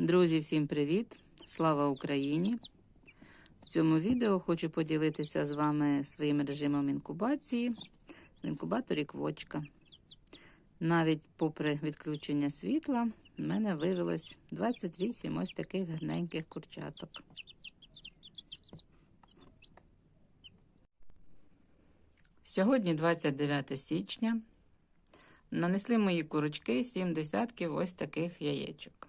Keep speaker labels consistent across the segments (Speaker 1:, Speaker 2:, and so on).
Speaker 1: Друзі, всім привіт! Слава Україні! В цьому відео хочу поділитися з вами своїм режимом інкубації в інкубаторі квочка. Навіть попри відключення світла, в мене вивелось 28 ось таких гарненьких курчаток. Сьогодні 29 січня. Нанесли мої курочки 7 десятків ось таких яєчок.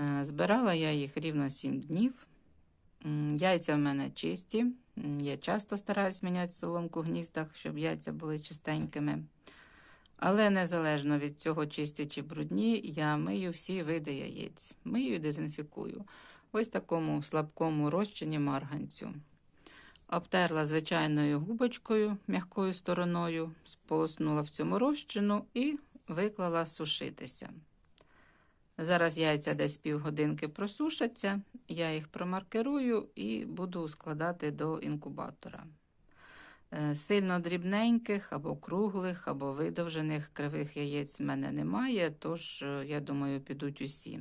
Speaker 1: Е, Збирала я їх рівно 7 днів. Яйця в мене чисті. Я часто стараюсь міняти соломку в гніздах, щоб яйця були чистенькими. Але незалежно від цього, чисті чи брудні, я мию всі види яєць. Мию і дезінфікую. Ось такому слабкому розчині марганцю. Обтерла звичайною губочкою м'якою стороною, сполоснула в цьому розчину і виклала сушитися. Зараз яйця десь півгодинки просушаться, я їх промаркерую і буду складати до інкубатора. Е, Сильно дрібненьких або круглих, або видовжених кривих яєць в мене немає, тож, е, я думаю, підуть усі.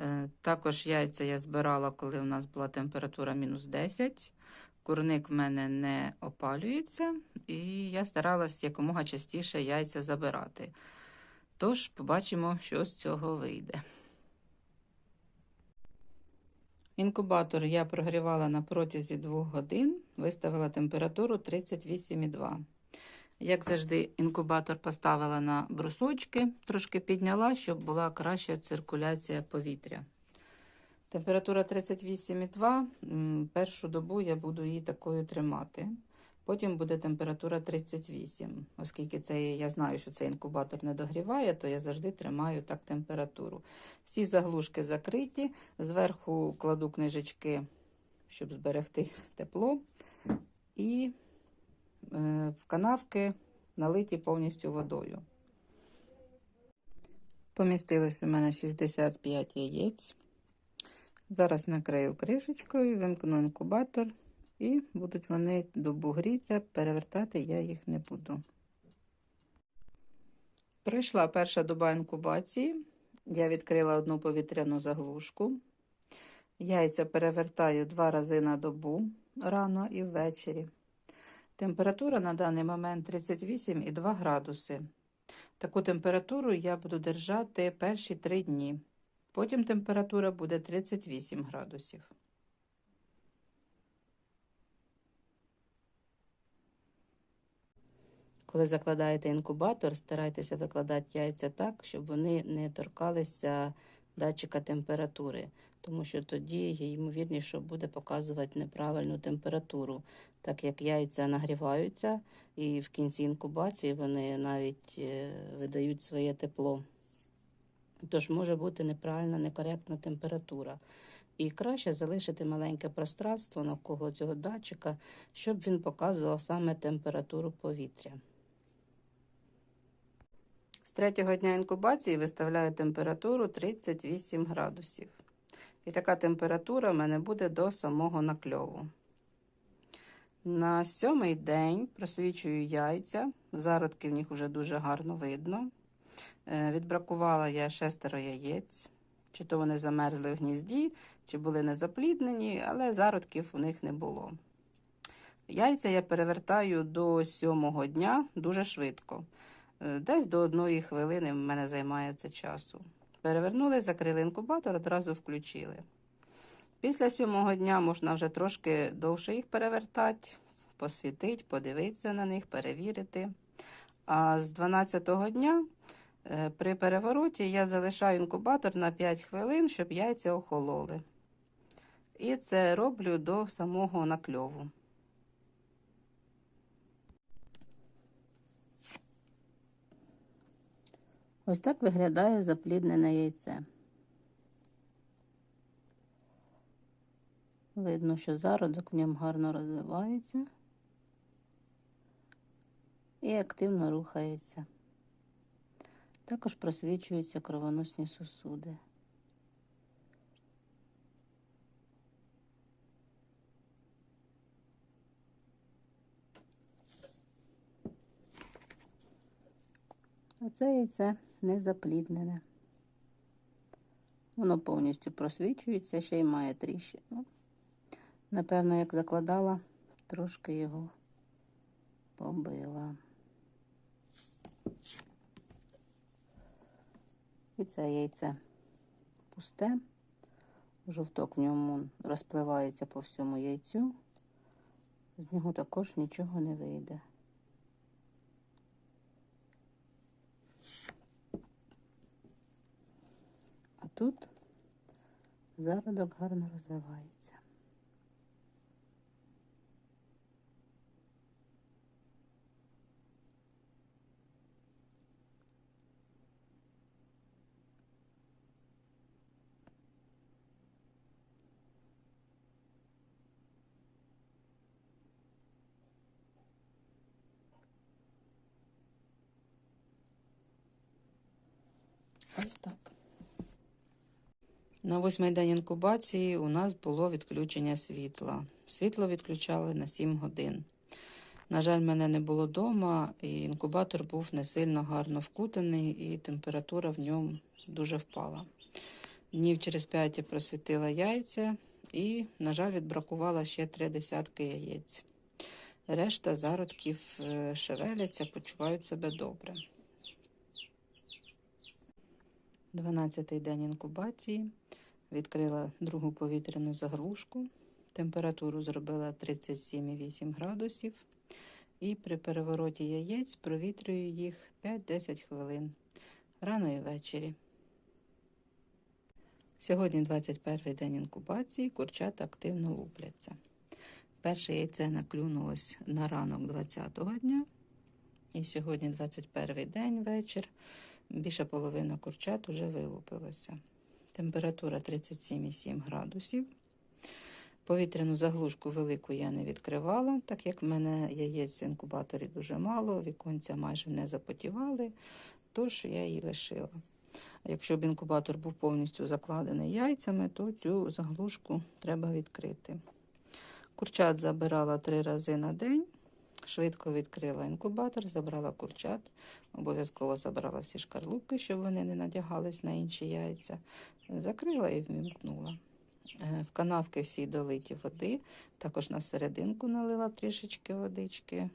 Speaker 1: Е, Також яйця я збирала, коли у нас була температура мінус 10. Курник в мене не опалюється, і я старалась якомога частіше яйця забирати. Тож побачимо, що з цього вийде. Інкубатор я прогрівала на протязі 2 годин, виставила температуру 38,2. Як завжди, інкубатор поставила на брусочки, трошки підняла, щоб була краща циркуляція повітря. Температура 38,2. Першу добу я буду її такою тримати. Потім буде температура 38. Оскільки це я знаю, що цей інкубатор не догріває, то я завжди тримаю так температуру. Всі заглушки закриті. Зверху кладу книжечки, щоб зберегти тепло. І е, в канавки налиті повністю водою. Помістилось у мене 65 яєць. Зараз накрию кришечкою, вимкну інкубатор. І будуть вони добу гріться, перевертати я їх не буду. Прийшла перша доба інкубації. Я відкрила одну повітряну заглушку. Яйця перевертаю два рази на добу рано і ввечері. Температура на даний момент 38,2 градуси. Таку температуру я буду держати перші три дні. Потім температура буде 38 градусів. Коли закладаєте інкубатор, старайтеся викладати яйця так, щоб вони не торкалися датчика температури, тому що тоді є ймовірність, що буде показувати неправильну температуру, так як яйця нагріваються, і в кінці інкубації вони навіть е, видають своє тепло. Тож може бути неправильна, некоректна температура. І краще залишити маленьке пространство навколо цього датчика, щоб він показував саме температуру повітря. З третього дня інкубації виставляю температуру 38 градусів. І така температура в мене буде до самого накльову. На сьомий день просвічую яйця, зародки в них вже дуже гарно видно. Е, Відбракувала я шестеро яєць, чи то вони замерзли в гнізді, чи були незапліднені, але зародків у них не було. Яйця я перевертаю до сьомого дня дуже швидко. Е, Десь до одної хвилини в мене займає це часу. Перевернули, закрили інкубатор, одразу включили. Після сьомого дня можна вже трошки довше їх перевертати, посвітити, подивитися на них, перевірити. А з 12-го дня е, при перевороті я залишаю інкубатор на 5 хвилин, щоб яйця охололи. І це роблю до самого накльову. Ось так виглядає запліднене яйце. Видно, що зародок в ньому гарно розвивається і активно рухається. Також просвічуються кровоносні сосуди. А це яйце не запліднене. Воно повністю просвічується, ще й має тріщину. Напевно, як закладала, трошки його побила. І це яйце пусте. Жовток в ньому розпливається по всьому яйцю. З нього також нічого не вийде. А тут зародок гарно розвивається. Ось так. На восьмий день інкубації у нас було відключення світла. Світло відключали на 7 годин. На жаль, мене не було вдома, і інкубатор був не сильно гарно вкутаний, і температура в ньому дуже впала. Днів через 5 я просвітила яйця і, на жаль, відбракувала ще три десятки яєць. Решта зародків е, шевеляться, почувають себе добре. 12-й день інкубації. Відкрила другу повітряну заглушку. Температуру зробила 37,8 градусів. І при перевороті яєць провітрюю їх 5-10 хвилин рано і ввечері. Сьогодні 21 день інкубації, курчата активно лупляться. Перше яйце наклюнулось на ранок 20-го дня. І сьогодні 21 день вечір. Більша половина курчат вже вилупилося. Температура 37,7 градусів. Повітряну заглушку велику я не відкривала, так як в мене яєць в інкубаторі дуже мало, віконця майже не запотівали, тож я її лишила. Якщо б інкубатор був повністю закладений яйцями, то цю заглушку треба відкрити. Курчат забирала три рази на день. Швидко відкрила інкубатор, забрала курчат, обов'язково забрала всі шкарлупки, щоб вони не надягались на інші яйця. Закрила і вмімкнула. Е, В канавки всі долиті води, також на серединку налила трішечки водички.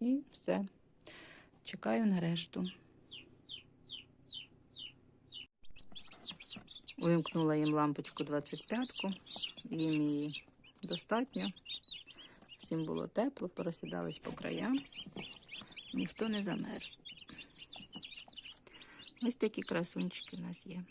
Speaker 1: І все. Чекаю на решту. Увімкнула їм лампочку 25-ку, їм її достатньо. Всім було тепло, поросідались по краям, ніхто не замерз. Ось такі красунчики у нас є.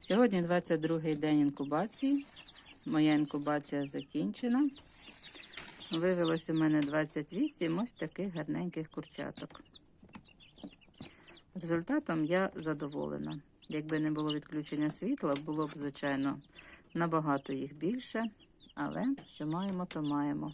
Speaker 1: Сьогодні 22-й день інкубації. Моя інкубація закінчена. Вивелося у мене 28 ось таких гарненьких курчаток. Результатом я задоволена. Якби не було відключення світла, було б, звичайно, набагато їх більше, але що маємо, то маємо.